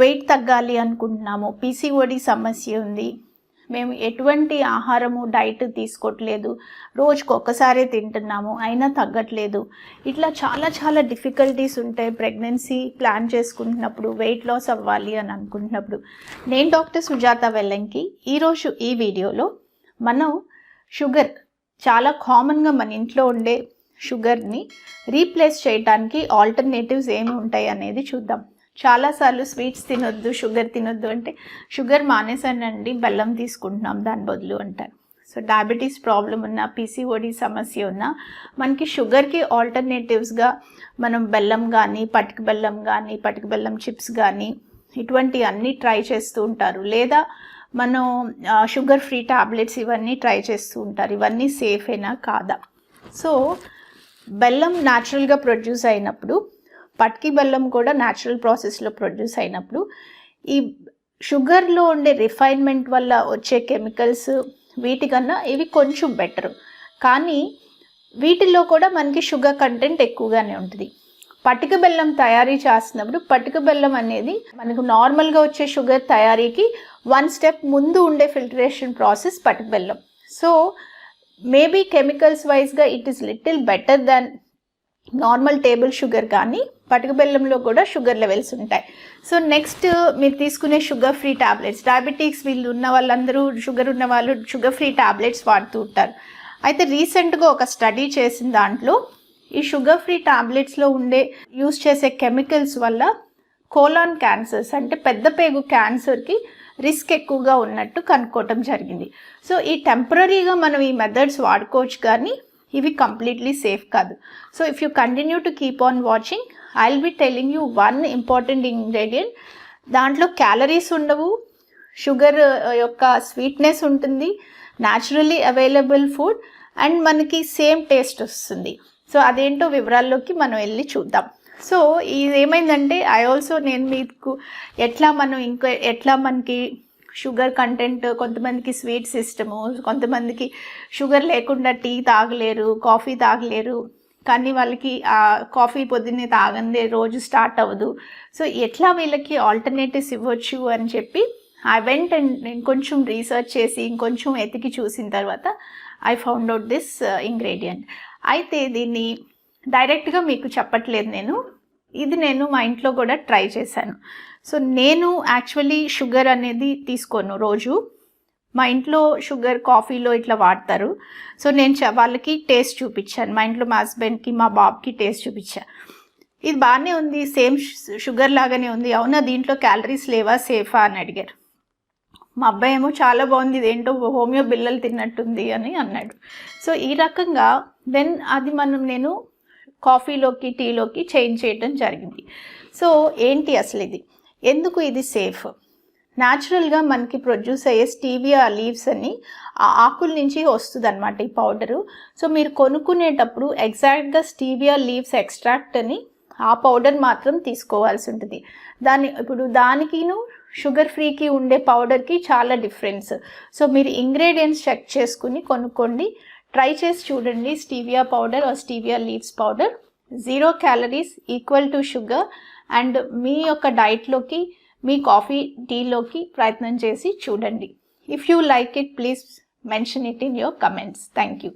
Wait తగ్గాలి అనుకుంటున్నాము. PCOD సమస్య ఉంది. మేము ఎటువంటి ఆహారము డైట్ తీసుకోవట్లేదు రోజుకు ఒక్కసారే తింటున్నాము. అయినా తగ్గట్లేదు. ఇట్లా చాలా చాలా డిఫికల్టీస్ ఉంటాయి ప్రెగ్నెన్సీ ప్లాన్ చేసుకుంటున్నప్పుడు వెయిట్ లాస్ అవ్వాలి అని అనుకుంటున్నప్పుడు. నేను డాక్టర్ సుజాత వెల్లంకి. ఈరోజు ఈ వీడియోలో మనం షుగర్ చాలా కామన్గా మన ఇంట్లో ఉండే షుగర్ని రీప్లేస్ చేయడానికి ఆల్టర్నేటివ్స్ ఏమి ఉంటాయి అనేది చూద్దాం. చాలాసార్లు స్వీట్స్ తినొద్దు షుగర్ తినొద్దు అంటే షుగర్ మానేసానండి బెల్లం తీసుకుంటున్నాం దాని బదులు అంటారు. సో డయాబెటీస్ ప్రాబ్లం ఉన్న పీసీఓడి సమస్య ఉన్న మనకి షుగర్కి ఆల్టర్నేటివ్స్గా మనం బెల్లం కానీ పటిక బెల్లం కానీ పటిక బెల్లం చిప్స్ కానీ ఇటువంటి అన్నీ ట్రై చేస్తూ ఉంటారు. లేదా మనం షుగర్ ఫ్రీ టాబ్లెట్స్ ఇవన్నీ ట్రై చేస్తూ ఉంటారు. ఇవన్నీ సేఫేనా కాదా? సో బెల్లం న్యాచురల్గా ప్రొడ్యూస్ అయినప్పుడు పట్కి బెల్లం కూడా న్యాచురల్ ప్రాసెస్లో ప్రొడ్యూస్ అయినప్పుడు ఈ షుగర్లో ఉండే రిఫైన్మెంట్ వల్ల వచ్చే కెమికల్స్ వీటికన్నా ఇవి కొంచెం బెటర్ కానీ వీటిల్లో కూడా మనకి షుగర్ కంటెంట్ ఎక్కువగానే ఉంటుంది. పటిక బెల్లం తయారీ చేస్తున్నప్పుడు పటిక బెల్లం అనేది మనకు నార్మల్గా వచ్చే షుగర్ తయారీకి వన్ స్టెప్ ముందు ఉండే ఫిల్టరేషన్ ప్రాసెస్ పటిక బెల్లం. సో మేబీ కెమికల్స్ వైజ్గా it is little better than normal table sugar కానీ పటుకు బెల్లంలో కూడా షుగర్ లెవెల్స్ ఉంటాయి. సో నెక్స్ట్ మీరు తీసుకునే షుగర్ ఫ్రీ టాబ్లెట్స్ డయాబెటిక్స్ వీళ్ళు ఉన్న వాళ్ళందరూ షుగర్ ఉన్న వాళ్ళు షుగర్ ఫ్రీ టాబ్లెట్స్ వాడుతూ ఉంటారు. అయితే రీసెంట్గా ఒక స్టడీ చేసిన దాంట్లో ఈ షుగర్ ఫ్రీ టాబ్లెట్స్లో ఉండే యూస్ చేసే కెమికల్స్ వల్ల కోలాన్ క్యాన్సర్స్ అంటే పెద్ద పేగు క్యాన్సర్కి రిస్క్ ఎక్కువగా ఉన్నట్టు కనుక్కోవటం జరిగింది. సో ఈ టెంపరీగా మనం ఈ మెథడ్స్ వాడుకోవచ్చు కానీ ఇవి కంప్లీట్లీ సేఫ్ కాదు. So if you continue to keep on watching I will be telling you one important ingredient దాంట్లో క్యాలరీస్ ఉండవు. షుగర్ uh, యొక్క స్వీట్నెస్ ఉంటుంది. న్యాచురలీ అవైలబుల్ ఫుడ్ అండ్ మనకి సేమ్ టేస్ట్ వస్తుంది. సో అదేంటో వివరాల్లోకి మనం వెళ్ళి చూద్దాం. సో ఇది ఏమైందంటే ఐ ఆల్సో నేను మీకు ఎట్లా మనం ఇంకా ఎట్లా మనకి షుగర్ కంటెంట్ కొంతమందికి స్వీట్ సిస్టము కొంతమందికి షుగర్ లేకుండా టీ తాగలేరు కాఫీ తాగలేరు కానీ వాళ్ళకి ఆ కాఫీ పొద్దున్నే తాగందే రోజు స్టార్ట్ అవ్వదు. సో ఎట్లా వీళ్ళకి ఆల్టర్నేటివ్స్ ఇవ్వచ్చు అని చెప్పి ఐ వెంట్ అండ్ ఇంకొంచెం రీసెర్చ్ చేసి ఇంకొంచెం ఎతికి చూసిన తర్వాత I found out this ingredient అయితే దీన్ని డైరెక్ట్గా మీకు చెప్పట్లేదు నేను. ఇది నేను మా ఇంట్లో కూడా ట్రై చేశాను. సో నేను యాక్చువల్లీ షుగర్ అనేది తీసుకోను రోజు. మా ఇంట్లో షుగర్ కాఫీలో ఇట్లా వాడతారు. సో నేను చ- వాళ్ళకి టేస్ట్ చూపించాను. మా ఇంట్లో మా హస్బెండ్కి మా బాబుకి టేస్ట్ చూపించాను ఇది బాగానే ఉంది. సేమ్ షుగర్ లాగానే ఉంది. అవునా దీంట్లో క్యాలరీస్ లేవా? సేఫా? అని అడిగారు. మా అబ్బాయి ఏమో చాలా బాగుంది. ఇదేంటో హోమియో బిల్లలు తిన్నట్టుంది అని అన్నాడు. సో ఈ రకంగా దెన్ అది మనం నేను కాఫీలోకి టీలోకి చేంజ్ చేయడం జరిగింది. సో ఏంటి అసలు ఇది? ఎందుకు ఇది సేఫ్? న్యాచురల్గా మనకి ప్రొడ్యూస్ అయ్యే స్టీవియా లీవ్స్ అని ఆ ఆకుల నుంచి వస్తుంది అనమాట ఈ పౌడరు సో మీరు కొనుక్కునేటప్పుడు ఎగ్జాక్ట్గా స్టీవియా లీవ్స్ ఎక్స్ట్రాక్ట్ అని ఆ పౌడర్ మాత్రం తీసుకోవాల్సి ఉంటుంది. దాని ఇప్పుడు దానికిను షుగర్ ఫ్రీకి ఉండే పౌడర్కి చాలా డిఫరెన్స్ సో మీరు ఇంగ్రీడియంట్స్ చెక్ చేసుకుని కొనుక్కోండి. ట్రై చేసి చూడండి stevia powder or stevia leaves powder zero calories equal to sugar and మీ యొక్క డైట్లోకి మీ కాఫీ టీలోకి ప్రయత్నం చేసి చూడండి. If you like it please mention it in your comments thank you